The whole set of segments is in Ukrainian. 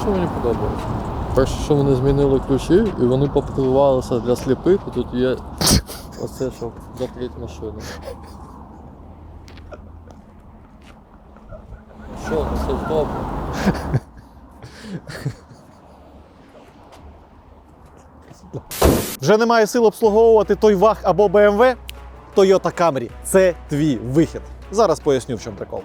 що мені подобається? Перше, що вони змінили ключі, і вони попакувалися для сліпих, і тут є оце, щоб закрити машину. Що, ну це ж добре. Вже немає сил обслуговувати той ваг або BMW? Toyota Camry – це твій вихід. Зараз поясню, в чому прикол.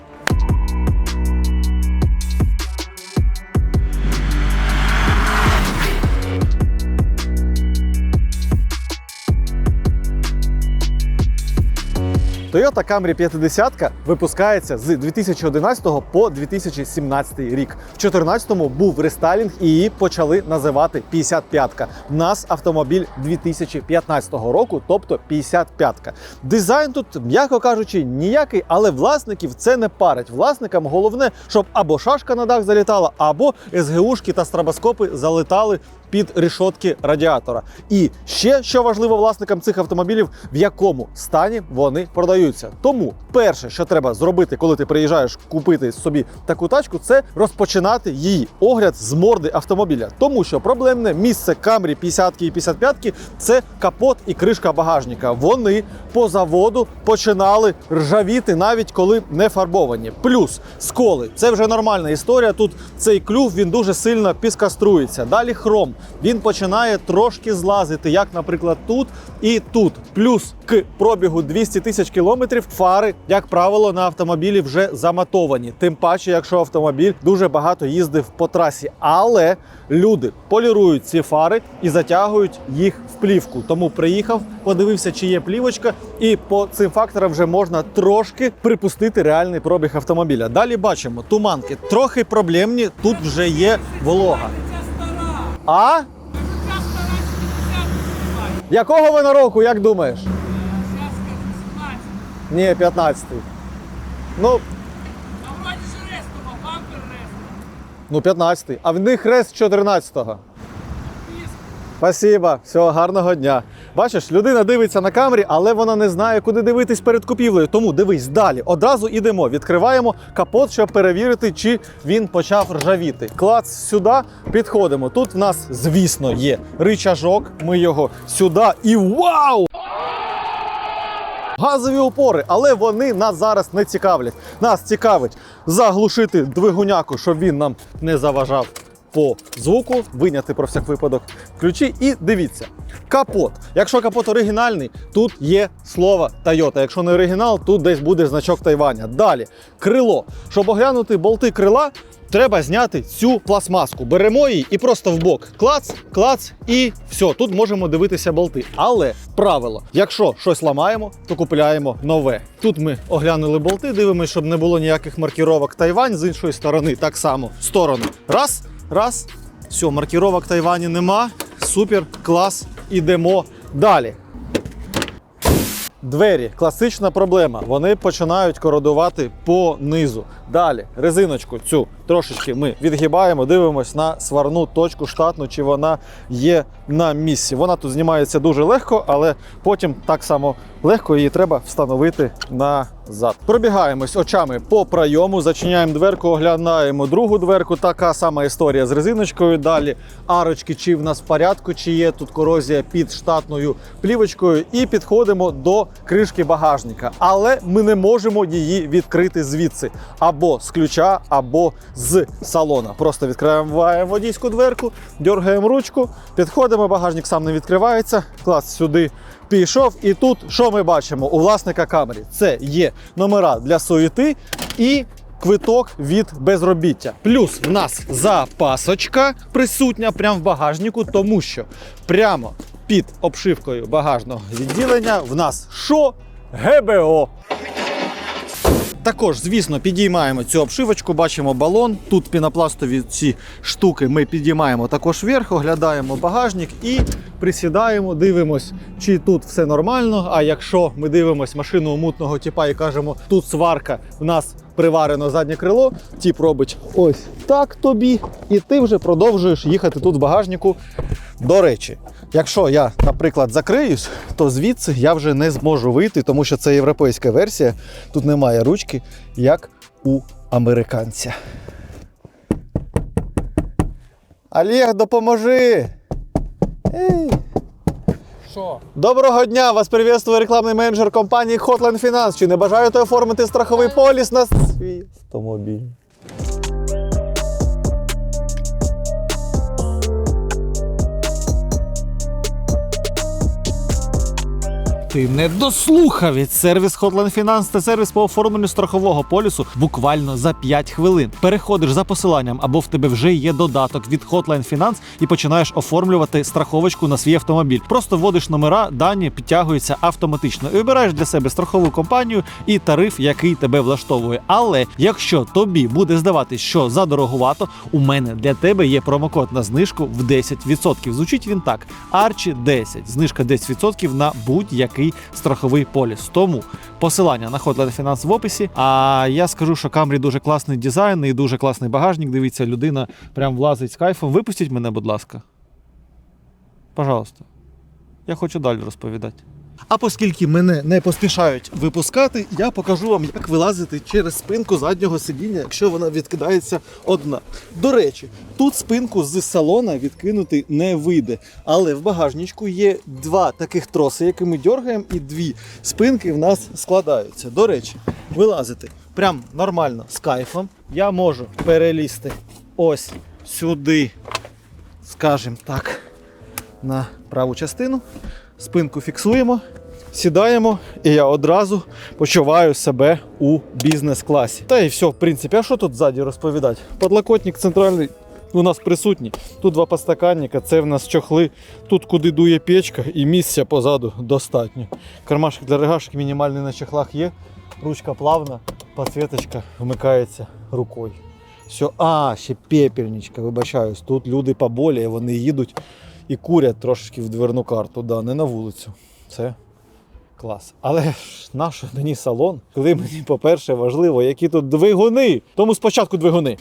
Toyota Camry 50 випускається з 2011 по 2017 рік. В 2014-му був рестайлінг і її почали називати 55-ка. В нас автомобіль 2015 року, тобто 55-ка. Дизайн тут, м'яко кажучи, ніякий, але власників це не парить. Власникам головне, щоб або шашка на дах залітала, або СГУшки та страбоскопи залетали під рішотки радіатора. І ще що важливо власникам цих автомобілів, в якому стані вони продаються. Тому перше, що треба зробити, коли ти приїжджаєш купити собі таку тачку, це розпочинати її огляд з морди автомобіля. Тому що проблемне місце Camry 50 і 55 це капот і кришка багажника. Вони по заводу починали ржавіти навіть коли не фарбовані. Плюс сколи це вже нормальна історія. Тут цей клюв він дуже сильно піскаструється. Далі хром він починає трошки злазити, як, наприклад, тут і тут. Плюс к пробігу 200 тисяч кілометрів фари, як правило, на автомобілі вже заматовані. Тим паче, якщо автомобіль дуже багато їздив по трасі. Але люди полірують ці фари і затягують їх в плівку. Тому приїхав, подивився, чи є плівочка, і по цим факторам вже можна трошки припустити реальний пробіг автомобіля. Далі бачимо туманки трохи проблемні. Тут вже є волога. А? Якого вона року, як думаєш? Ні, 15-й. Ну, ну 15-й. А в них рест 14-го. Спасибо, всього гарного дня. Бачиш, людина дивиться на камері, але вона не знає, куди дивитись перед купівлею. Тому дивись далі. Одразу йдемо, відкриваємо капот, щоб перевірити, чи він почав ржавіти. Клац сюди, підходимо. Тут в нас, звісно, є ричажок. Ми його сюди і вау! Газові опори, але вони нас зараз не цікавлять. Нас цікавить заглушити двигуняку, щоб він нам не заважав по звуку, виняти про всяк випадок ключі. І дивіться, капот. Якщо капот оригінальний, тут є слово Toyota. Якщо не оригінал, тут десь буде значок Тайваня. Далі крило. Щоб оглянути болти крила. Треба зняти цю пластмаску. Беремо її і просто в бок. Клац, клац, і все. Тут можемо дивитися болти. Але правило: якщо щось ламаємо, то купляємо нове. Тут ми оглянули болти, дивимося, щоб не було ніяких маркіровок Тайвань з іншої сторони. Так само сторону. Раз, раз. Все, маркіровок Тайвані нема. Супер, клас. Ідемо далі. Двері класична проблема. Вони починають кородувати по низу. Далі резиночку цю трошечки ми відгибаємо, дивимось на сварну точку штатну, чи вона є на місці. Вона тут знімається дуже легко, але потім так само легко її треба встановити назад. Пробігаємось очами по пройому, зачиняємо дверку, оглядаємо другу дверку. Така сама історія з резиночкою. Далі арочки, чи в нас в порядку, чи є тут корозія під штатною плівочкою, і підходимо до кришки багажника. Але ми не можемо її відкрити звідси або з ключа, або з салона. Просто відкриваємо водійську дверку, дергаємо ручку, підходимо, багажник сам не відкривається. Клас сюди пішов. І тут що ми бачимо у власника камері? Це є номера для суєти і. Квиток від безробіття. Плюс в нас запасочка присутня прямо в багажнику, тому що прямо під обшивкою багажного відділення в нас що? ГБО. Також, звісно, підіймаємо цю обшивочку, бачимо балон. Тут пінопластові ці штуки ми підіймаємо також вверх, оглядаємо багажник і присідаємо, дивимось, чи тут все нормально. А якщо ми дивимось машину мутного типа і кажемо, тут сварка, в нас приварено заднє крило, тіп робить ось так тобі, і ти вже продовжуєш їхати тут в багажнику. До речі, якщо я, наприклад, закриюсь, то звідси я вже не зможу вийти, тому що це європейська версія. Тут немає ручки, як у американця. Олег, допоможи! Ей. Що? Доброго дня! Вас привітує рекламний менеджер компанії Hotline Finance. Чи не бажаєте оформити страховий поліс на свій автомобіль? Ти не дослухав від сервіс Hotline Finance – це сервіс по оформленню страхового полісу буквально за 5 хвилин. Переходиш за посиланням або в тебе вже є додаток від Hotline Finance і починаєш оформлювати страховочку на свій автомобіль. Просто вводиш номера, дані підтягуються автоматично і обираєш для себе страхову компанію і тариф, який тебе влаштовує. Але якщо тобі буде здаватись, що задорогувато, у мене для тебе є промокод на знижку в 10%. Звучить він так: Арчі 10. Знижка 10% на будь-який страховий поліс. Тому посилання на ход Фінанс в описі. А я скажу, що Камрі дуже класний дизайн і дуже класний багажник. Дивіться, людина прям влазить з кайфом. Випустіть мене, будь ласка. Пожалуйста. Я хочу далі розповідати. А оскільки мене не поспішають випускати, я покажу вам, як вилазити через спинку заднього сидіння, якщо вона відкидається одна. До речі, тут спинку з салона відкинути не вийде. Але в багажничку є два таких троси, які ми дергаємо, і дві спинки в нас складаються. До речі, вилазити прям нормально з кайфом. Я можу перелізти ось сюди, скажімо так, на праву частину спинку фіксуємо, сідаємо, і я одразу почуваю себе у бізнес-класі. Та і все, в принципі, а що тут ззаді розповідати? Подлокотник центральний у нас присутній. Тут два подстаканника, це в нас чохли, тут куди дує печка і місця позаду достатньо. Кармашок для регашок мінімальний на чехлах є. Ручка плавна, підсвіточка вмикається рукою. Все, а, ще пепельничка, вибачаюсь. Тут люди поболі, вони їдуть і курять трошечки в дверну карту, да, не на вулицю. Це клас. Але ж наш мені салон, коли мені, по-перше, важливо, які тут двигуни. Тому спочатку двигуни.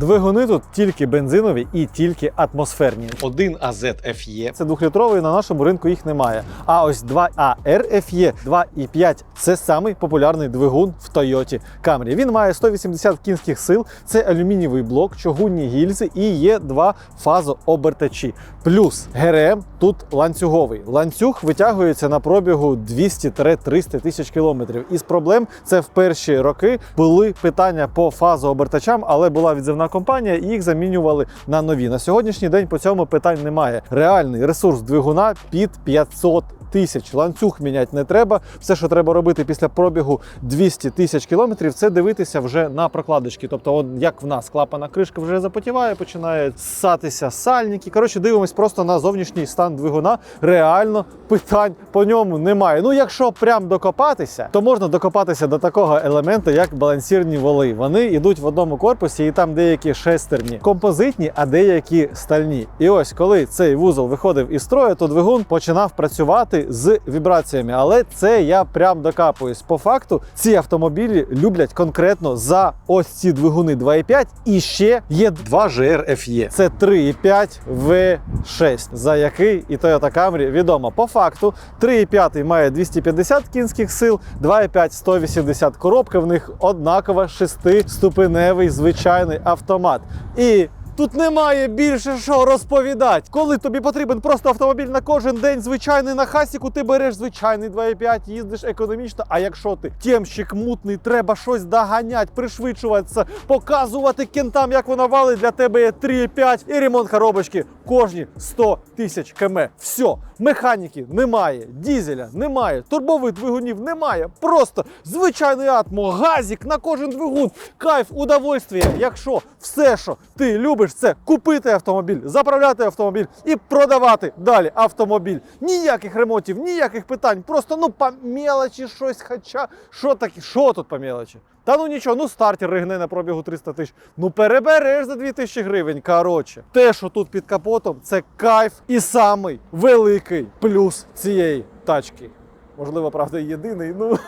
Двигуни тут тільки бензинові і тільки атмосферні. Один FE. Це двохлітровий, на нашому ринку їх немає. А ось 2A RFE 2.5 це самий популярний двигун в Toyota Camry. Він має 180 кінських сил, це алюмінієвий блок, чугунні гільзи і є два фазообертачі. Плюс ГРМ тут ланцюговий. Ланцюг витягується на пробігу 200-300 тисяч кілометрів. Із проблем це в перші роки були питання по фазообертачам, але була відзивна компанія, і їх замінювали на нові. На сьогоднішній день по цьому питань немає. Реальний ресурс двигуна під 500 тисяч. Ланцюг міняти не треба. Все, що треба робити після пробігу 200 тисяч кілометрів, це дивитися вже на прокладочки. Тобто, от як в нас клапана кришка вже запотіває, починає ссатися сальники. Коротше, дивимось просто на зовнішній стан двигуна. Реально питань по ньому немає. Ну, якщо прям докопатися, то можна докопатися до такого елементу, як балансірні воли. Вони йдуть в одному корпусі, і там деякі шестерні композитні, а деякі стальні. І ось коли цей вузол виходив із строю, то двигун починав працювати з вібраціями. Але це я прям докапуюсь. По факту ці автомобілі люблять конкретно за ось ці двигуни 2.5 і ще є 2 GR FE. Це 3.5 V6, за який і Toyota Camry відомо. По факту 3.5 має 250 кінських сил, 2.5 180 коробка. В них однакова шестиступеневий звичайний автомат. І Тут немає більше що розповідати. Коли тобі потрібен просто автомобіль на кожен день, звичайний на хасіку, ти береш звичайний 2.5, їздиш економічно. А якщо ти тємщик мутний, треба щось доганяти, пришвидшуватися, показувати кентам, як вона валить, для тебе є 3.5 і ремонт коробочки кожні 100 тисяч км. Все, механіки немає, дізеля немає, турбових двигунів немає. Просто звичайний атмо, газік на кожен двигун, кайф, удовольствие. Якщо все, що ти любиш, це купити автомобіль, заправляти автомобіль і продавати далі автомобіль. Ніяких ремонтів, ніяких питань. Просто ну по мелочі щось. Хоча що таке, що тут по мелочі? Та ну нічого, ну стартер ригне на пробігу 300 тисяч. Ну перебереш за 2000 гривень. Коротше, те, що тут під капотом, це кайф і самий великий плюс цієї тачки. Можливо, правда, єдиний. Ну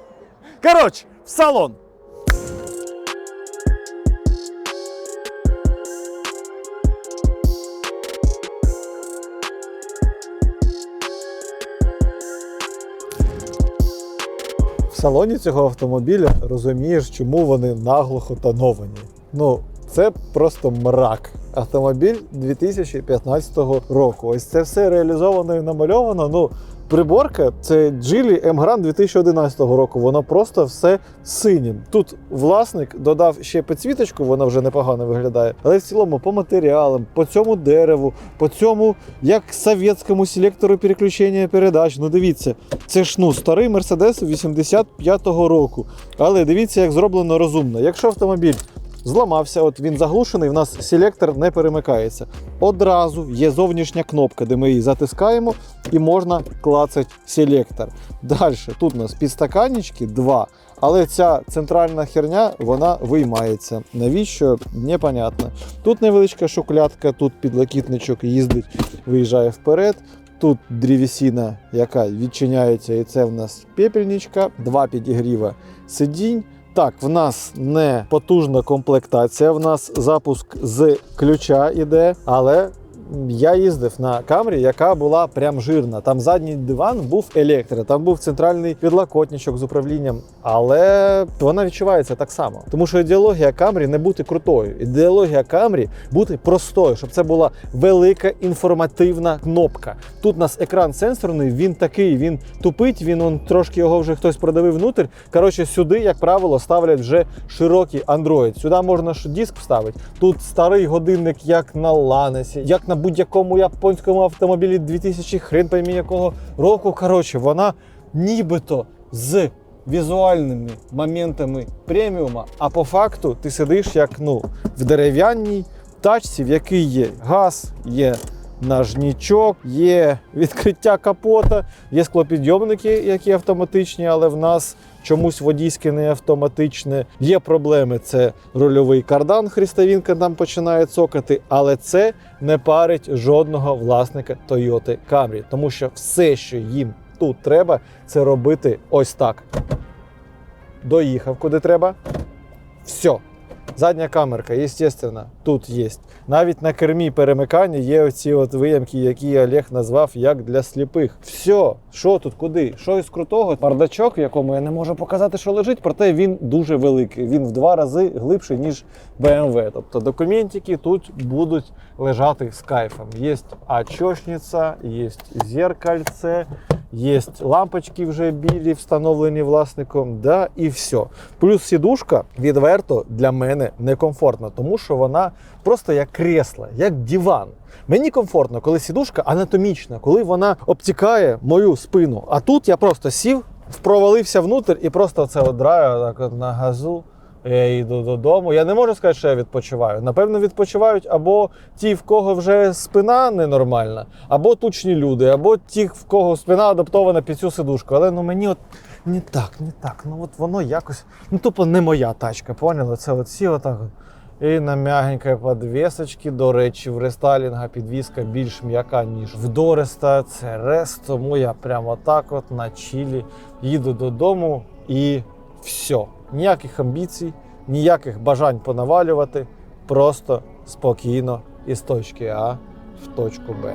коротше, в салон. В салоні цього автомобіля розумієш, чому вони наглухо тоновані. Ну, це просто мрак. Автомобіль 2015 року. Ось це все реалізовано і намальовано. Ну, приборка це Geely M-Gran 2011 року. Воно просто все синім. Тут власник додав ще підсвіточку, вона вже непогано виглядає. Але в цілому по матеріалам, по цьому дереву, по цьому як совєтському селектору переключення передач. Ну дивіться, це ж ну старий Mercedes 85-го року. Але дивіться, як зроблено розумно. Якщо автомобіль зламався, от він заглушений, в нас селектор не перемикається. Одразу є зовнішня кнопка, де ми її затискаємо, і можна клацати селектор. Далі тут у нас підстаканнички два. Але ця центральна херня вона виймається. Навіщо? Непонятно. Тут невеличка шуклятка, тут підлокітничок їздить, виїжджає вперед. Тут дрівесина, яка відчиняється, і це в нас пепельничка, два підігріва сидінь. Так, в нас не потужна комплектація, в нас запуск з ключа іде, але я їздив на камрі, яка була прям жирна. Там задній диван був електро, там був центральний підлокотничок з управлінням, але вона відчувається так само. Тому що ідеологія камрі не бути крутою. Ідеологія камрі бути простою, щоб це була велика інформативна кнопка. Тут у нас екран сенсорний, він такий, він тупить, він он трошки його вже хтось продавив внутрь. Коротше, сюди, як правило, ставлять вже широкий Android. Сюди можна диск вставити. Тут старий годинник, як на Ланесі, як на будь-якому японському автомобілі 2000 хрен поймі якого року. Коротше, вона нібито з візуальними моментами преміума, а по факту ти сидиш як ну, в дерев'яній тачці, в якій є газ, є нажнічок, є відкриття капота, є склопідйомники, які автоматичні, але в нас чомусь водійське не автоматичне. Є проблеми. Це рульовий кардан, хрестовинка там починає цокати, але це не парить жодного власника Toyota Camry, тому що все, що їм тут треба, це робити ось так. Доїхав куди треба. Все. Задня камерка, звісно, тут є. Навіть на кермі перемикання є оці от виямки, які Олег назвав як для сліпих. Все, що тут, куди? Що із крутого? Бардачок, в якому я не можу показати, що лежить, проте він дуже великий. Він в два рази глибший, ніж BMW. Тобто документики тут будуть лежати з кайфом. Є очочниця, є зеркальце, є лампочки вже білі, встановлені власником. Да, і все. Плюс сідушка відверто для мене некомфортна, тому що вона просто як кресло, як диван. Мені комфортно, коли сідушка анатомічна, коли вона обтікає мою спину. А тут я просто сів, провалився внутрь і просто це от драю так от на газу. Я йду додому. Я не можу сказати, що я відпочиваю. Напевно, відпочивають або ті, в кого вже спина ненормальна, або тучні люди, або ті, в кого спина адаптована під цю сидушку. Але ну мені от не так, не так. Ну от воно якось, ну тупо не моя тачка, поняли? Це от отак. І на м'ягенькій підвісочці, до речі, в рестайлінга підвіска більш м'яка, ніж в Дореста. Це рес, тому я прямо так от на чілі їду додому і все. Ніяких амбіцій, ніяких бажань понавалювати. Просто спокійно із точки А в точку Б.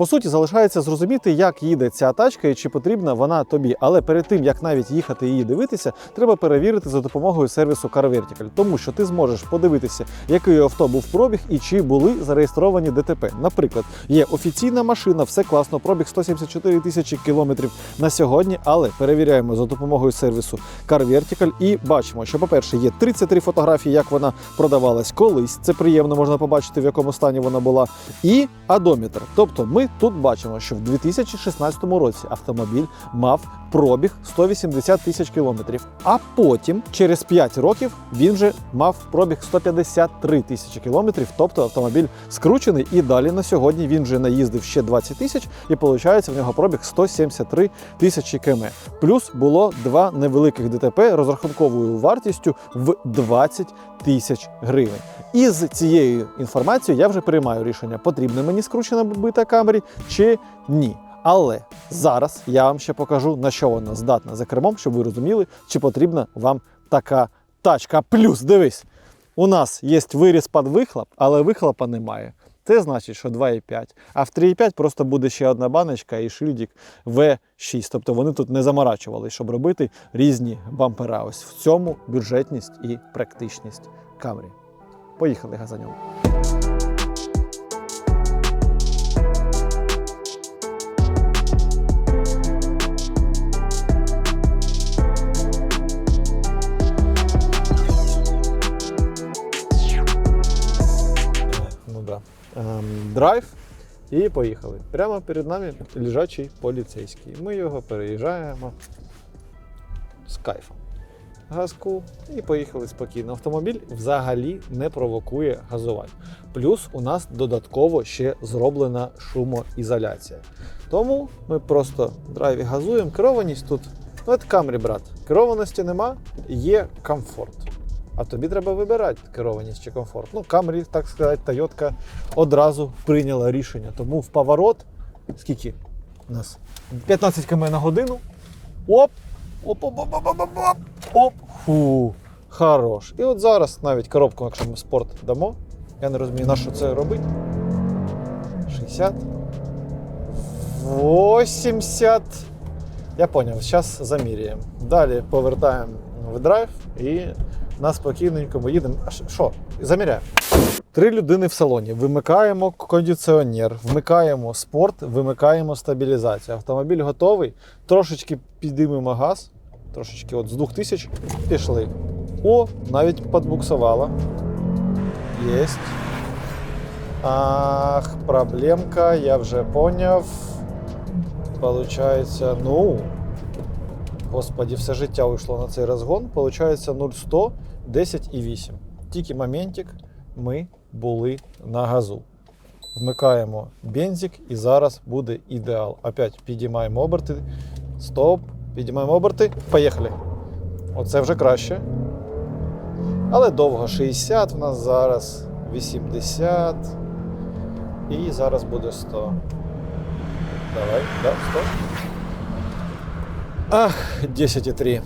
По суті, залишається зрозуміти, як їде ця тачка і чи потрібна вона тобі. Але перед тим як навіть їхати її дивитися, треба перевірити за допомогою сервісу Car Vertical, тому що ти зможеш подивитися, який авто був пробіг і чи були зареєстровані ДТП. Наприклад, є офіційна машина, все класно, пробіг 174 тисячі кілометрів на сьогодні. Але перевіряємо за допомогою сервісу Car Vertical і бачимо, що, по-перше, є 33 фотографії, як вона продавалась колись. Це приємно, можна побачити, в якому стані вона була. І адометр. Тобто, ми тут бачимо, що в 2016 році автомобіль мав пробіг 180 тисяч кілометрів. А потім, через 5 років, він вже мав пробіг 153 тисячі кілометрів. Тобто автомобіль скручений, і далі на сьогодні він вже наїздив ще 20 тисяч, і виходить, в нього пробіг 173 тисячі км. Плюс було два невеликих ДТП розрахунковою вартістю в 20 тисяч гривень. І з цією інформацією я вже приймаю рішення, потрібна мені скручена бита камері чи ні. Але зараз я вам ще покажу, на що вона здатна за кермом, щоб ви розуміли, чи потрібна вам така тачка. Плюс, дивись, у нас є виріз під вихлоп, але вихлопа немає. Це значить, що 2,5. А в 3,5 просто буде ще одна баночка і шильдик V6. Тобто вони тут не заморачували, щоб робити різні бампера. Ось в цьому бюджетність і практичність Камрі. Поїхали газаньом. Драйв. І поїхали. Прямо перед нами лежачий поліцейський. Ми його переїжджаємо з кайфом. Газку і поїхали спокійно. Автомобіль взагалі не провокує газувати. Плюс у нас додатково ще зроблена шумоізоляція. Тому ми просто драйві газуємо. Керованість тут. Ну, це Камрі, брат. Керованості нема, є комфорт. А тобі треба вибирати керованість чи комфорт. Ну, Камрі, так сказати, Тойотка одразу прийняла рішення. Тому в поворот, скільки у нас? 15 км на годину. Оп! Оп, оп. Фу. Хорош. І от зараз навіть коробку, якщо ми спорт дамо, я не розумію, на що це робити. 60. 80. Я поняв, зараз заміряємо. Далі повертаємо в драйв і на спокійненькому їдемо. А що-? Заміряємо. Три людини в салоні. Вимикаємо кондиціонер, вмикаємо спорт, вимикаємо стабілізацію. Автомобіль готовий. Трошечки підіймемо газ. Трошечки от з 2000 пішли. О, навіть підбуксувала. Єсть. Ах, проблемка, я вже поняв. Получається, ну. Господі, все життя уйшло на цей розгон. Получається 0,100, 10,8. Тільки моментик ми були на газу. Вмикаємо бензик і зараз буде ідеал. Опять підіймаємо оберти. Стоп. Підіймаємо оберти. Поїхали. Оце вже краще. Але довго 60 в нас зараз, 80. І зараз буде 100. Давай, да, 100. Ах, 10,3.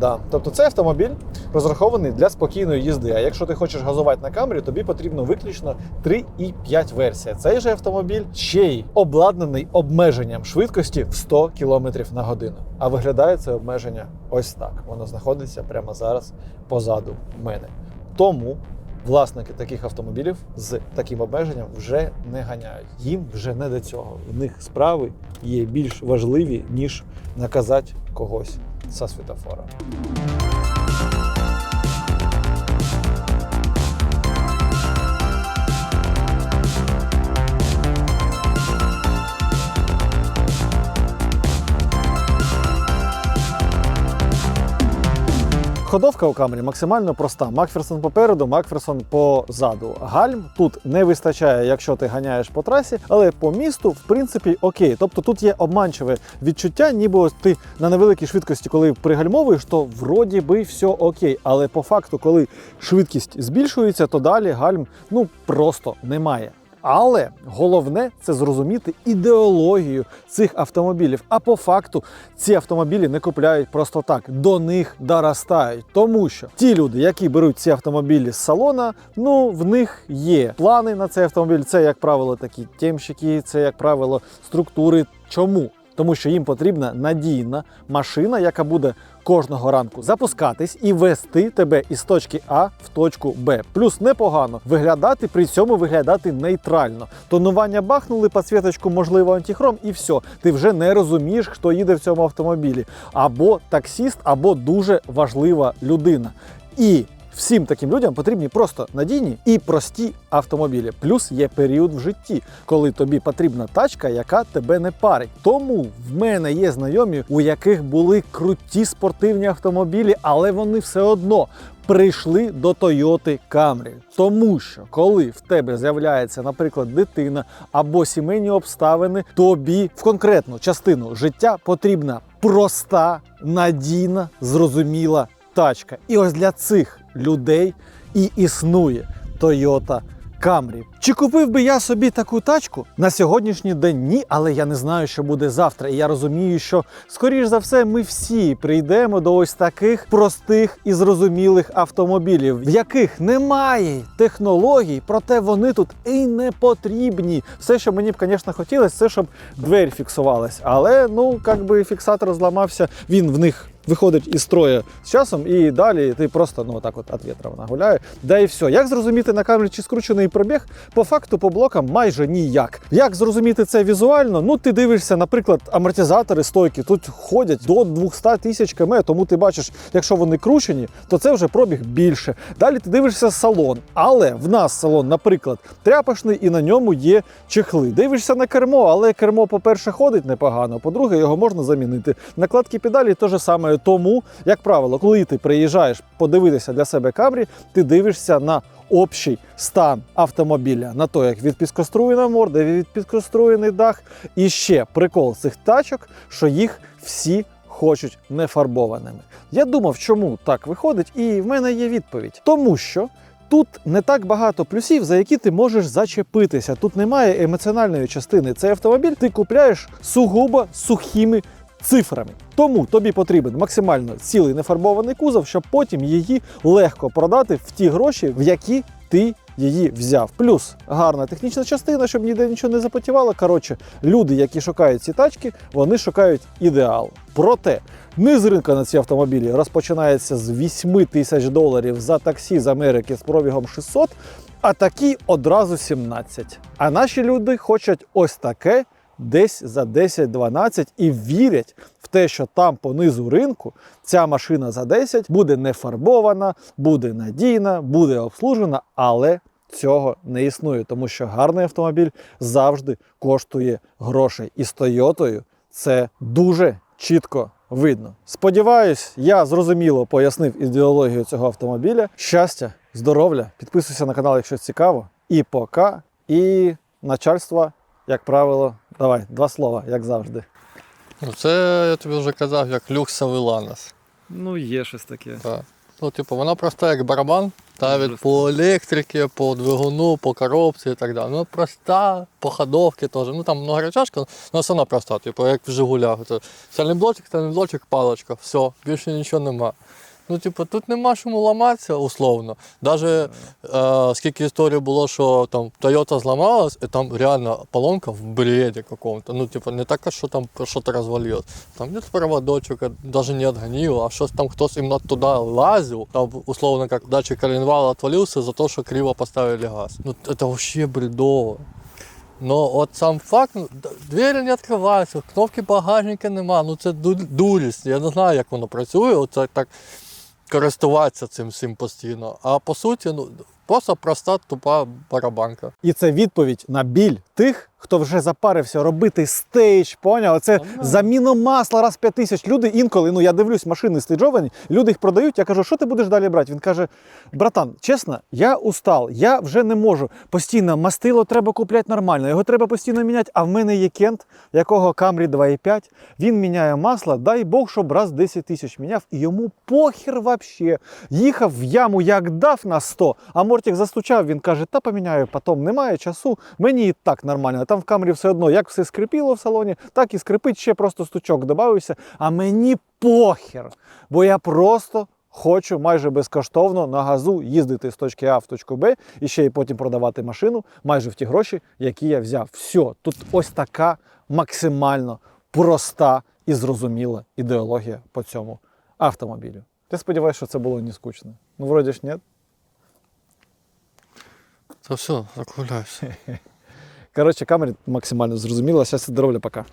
Да. Тобто цей автомобіль розрахований для спокійної їзди. А якщо ти хочеш газувати на камері, тобі потрібно виключно 3,5 версія. Цей же автомобіль ще й обладнаний обмеженням швидкості в 100 км на годину. А виглядає це обмеження ось так. Воно знаходиться прямо зараз позаду мене. Тому власники таких автомобілів з таким обмеженням вже не ганяють. Їм вже не до цього. В них справи є більш важливі, ніж наказати когось за світофора. Ходовка у камері максимально проста. Макферсон попереду, Макферсон позаду. Гальм тут не вистачає, якщо ти ганяєш по трасі, але по місту, в принципі, окей. Тобто тут є обманчиве відчуття, ніби ти на невеликій швидкості, коли пригальмовуєш, то вроді би все окей. Але по факту, коли швидкість збільшується, то далі гальм ну просто немає. Але головне це зрозуміти ідеологію цих автомобілів. А по факту ці автомобілі не купляють просто так, до них доростають. Тому що ті люди, які беруть ці автомобілі з салона, ну в них є плани на цей автомобіль. Це, як правило, такі темщики, це, як правило, структури. Чому? Тому що їм потрібна надійна машина, яка буде кожного ранку запускатись і вести тебе із точки А в точку Б. Плюс непогано виглядати, при цьому виглядати нейтрально. Тонування бахнули, підсвіточку, можливо, антихром, і все. Ти вже не розумієш, хто їде в цьому автомобілі. Або таксіст, або дуже важлива людина. І Всім таким людям потрібні просто надійні і прості автомобілі. Плюс є період в житті, коли тобі потрібна тачка, яка тебе не парить. Тому в мене є знайомі, у яких були круті спортивні автомобілі, але вони все одно. Прийшли до Toyota Camry. Тому що коли в тебе з'являється, наприклад, дитина або сімейні обставини, тобі в конкретну частину життя потрібна проста, надійна, зрозуміла тачка. І ось для цих людей і існує Toyota Камрі. Чи купив би я собі таку тачку? На сьогоднішній день ні, але я не знаю, що буде завтра. І я розумію, що скоріш за все ми всі прийдемо до ось таких простих і зрозумілих автомобілів, в яких немає технологій, проте вони тут і не потрібні. Все, що мені б, звісно, хотілося, це щоб двері фіксувалась. Але ну, як би фіксатор зламався, він в них виходить із строя з часом, і далі ти просто ну так от від вона гуляє. Да і все. Як зрозуміти на камері, чи скручений пробіг? По факту, по блокам майже ніяк. Як зрозуміти це візуально? Ну ти дивишся, наприклад, амортизатори стойки тут ходять до 200 тисяч км, тому ти бачиш, якщо вони кручені, то це вже пробіг більше. Далі ти дивишся салон. Але в нас салон, наприклад, тряпочний і на ньому є чехли. Дивишся на кермо, але кермо, по-перше, ходить непогано, по-друге, його можна замінити. Накладки педалі те ж саме. Тому, як правило, коли ти приїжджаєш подивитися для себе камрі, ти дивишся на общий стан автомобіля, на те, як відпіскоструєна морда, відпіскоструєний дах. І ще прикол цих тачок, що їх всі хочуть нефарбованими. Я думав, чому так виходить, і в мене є відповідь. Тому що. Тут не так багато плюсів, за які ти можеш зачепитися. Тут немає емоціональної частини. Цей автомобіль ти купляєш сугубо сухими цифрами. Тому тобі потрібен максимально цілий нефарбований кузов, щоб потім її легко продати в ті гроші, в які ти її взяв. Плюс гарна технічна частина, щоб ніде нічого не запотівало. Коротше, люди, які шукають ці тачки, вони шукають ідеал. Проте низ ринка на ці автомобілі розпочинається з 8 тисяч доларів за таксі з Америки з пробігом 600, а такі одразу 17. А наші люди хочуть ось таке десь за 10-12 і вірять в те, що там по низу ринку ця машина за 10 буде не фарбована, буде надійна, буде обслужена, але цього не існує, тому що гарний автомобіль завжди коштує грошей. І з Тойотою це дуже чітко видно. Сподіваюсь, я зрозуміло пояснив ідеологію цього автомобіля. Щастя, здоров'я, підписуйся на канал, якщо цікаво. І пока, і начальство, як правило, давай, два слова, як завжди. Ну, це я тобі вже казав, як люксовий ланос. Ну, є щось таке. Так. Ну, типу, вона проста як барабан, Дуже по електриці, по двигуну, по коробці і так далі. Ну, проста, по ходовці теж. Ну там многоречашка, але все одно проста, типу, як в Жигулях. Це сальний блочок, блочок, паличка, все, більше нічого нема. Ну, типу, тут нема чому ламатися, условно. Даже е, скільки історій було, що там Toyota зламалась, і там реально поломка в бреде какому-то. Ну, типу, не так, що там щось розвалилось. Там нет проводочок, навіть не отгонило, а щось там хтось іменно туди лазив, там, условно, як датчик коленвала отвалился за те, що криво поставили газ. Ну, це вообще бредово. Но от сам факт, ну, двері не відкриваються, кнопки багажника нема, ну це дурість. Я не знаю, як воно працює, оце так користуватися цим всім постійно. А по суті, ну, просто проста тупа барабанка. І це відповідь на біль тих, хто вже запарився робити стейдж, поняв? Це заміна масла раз 5 тисяч. Люди інколи, ну я дивлюсь, машини стейджовані, люди їх продають. Я кажу, що ти будеш далі брати? Він каже: братан, чесно, я устал, я вже не можу. Постійно мастило треба купляти нормально, його треба постійно міняти. А в мене є кент, якого Camry 2.5, він міняє масло, дай Бог, щоб раз 10 тисяч міняв, і йому похер вообще. Їхав в яму, як дав на 100, а Мортик застучав, він каже, та поміняю потім, немає часу, мені і так нормально. Там в камері все одно, як все скрипіло в салоні, так і скрипить, ще просто стучок додався, а мені похер, бо я просто хочу майже безкоштовно на газу їздити з точки А в точку Б і ще й потім продавати машину майже в ті гроші, які я взяв. Все, тут ось така максимально проста і зрозуміла ідеологія по цьому автомобілю. Я сподіваюся, що це було не скучно. Ну, вроді ж ні. Це все, закругляюся. Коротше, камері максимально зрозуміло. Щастя, здоровля. пока.